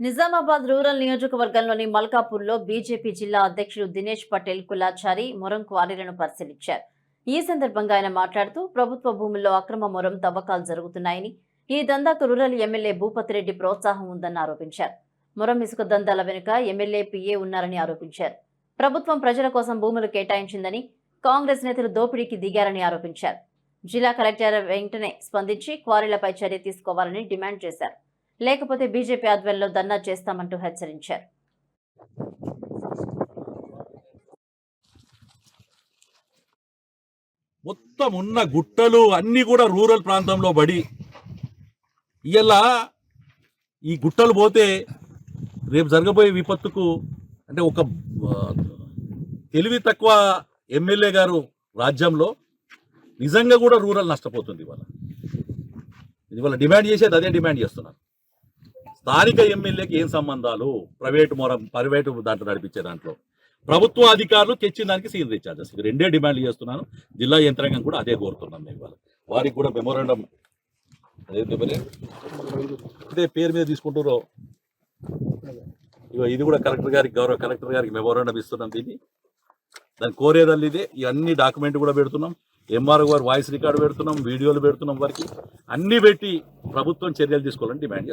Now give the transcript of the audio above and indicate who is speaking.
Speaker 1: Nizamabad rural నియోజకవర్గంలోని మల్కాపూర్లో BJP జిల్లా అధ్యక్షుడు దినేష్ పటేల్ కులాచారి మొరం క్వారీలను పరిశీలించారు. ఈ సందర్భంగా ఆయన మాట్లాడుతూ ప్రభుత్వ భూముల్లో అక్రమ మొరం తవ్వకాలు జరుగుతున్నాయని ఈ దందాకు రూరల్ ఎమ్మెల్యే భూపతిరెడ్డి ప్రోత్సాహం ఉందని ఆరోపించారు. మొరం ఇసుక దందాల వెనుక ఎమ్మెల్యే పిఏ ఉన్నారని ఆరోపించారు. ప్రభుత్వం ప్రజల కోసం భూములు కేటాయించిందని కాంగ్రెస్ నేతలు దోపిడీకి దిగారని ఆరోపించారు. జిల్లా కలెక్టర్ వెంటనే స్పందించి క్వారీలపై చర్య తీసుకోవాలని డిమాండ్ చేశారు. లేకపోతే బీజేపీ ఆధ్వర్యంలో ధర్నా చేస్తామంటూ హెచ్చరించారు.
Speaker 2: మొత్తం ఉన్న గుట్టలు అన్నీ కూడా రూరల్ ప్రాంతంలో పడి ఇలా ఈ గుట్టలు పోతే రేపు జరగబోయే విపత్తుకు అంటే ఒక తెలివి తక్కువ ఎమ్మెల్యే గారు రాజ్యంలో నిజంగా కూడా రూరల్ నష్టపోతుంది ఇవాళ. ఇవాళ డిమాండ్ చేసేది అదే డిమాండ్ చేస్తున్నారు. స్థానిక ఎమ్మెల్యేకి ఏం సంబంధాలు? ప్రైవేటు మొరం ప్రైవేటు దాంట్లో నడిపించే దాంట్లో. ప్రభుత్వ అధికారులు తెచ్చిన దానికి సీనియర్ రీఛార్జెస్. ఇవి రెండే డిమాండ్లు చేస్తున్నాను. జిల్లా యంత్రాంగం కూడా అదే కోరుతున్నాం మేము ఇవాళ. వారికి కూడా మెమోరాండం అదే ఇదే పేరు మీద తీసుకుంటారో ఇగో ఇది కూడా కలెక్టర్ గారికి గౌరవ కలెక్టర్ గారికి మెమోరాండం ఇస్తున్నాం దీన్ని. దాన్ని కోరేదల్లి ఇదే. ఇవన్నీ డాక్యుమెంట్ కూడా పెడుతున్నాం. ఎంఆర్ఓ గారు వాయిస్ రికార్డు పెడుతున్నాం వీడియోలు పెడుతున్నాం వారికి. అన్ని పెట్టి ప్రభుత్వం చర్యలు తీసుకోవాలని డిమాండ్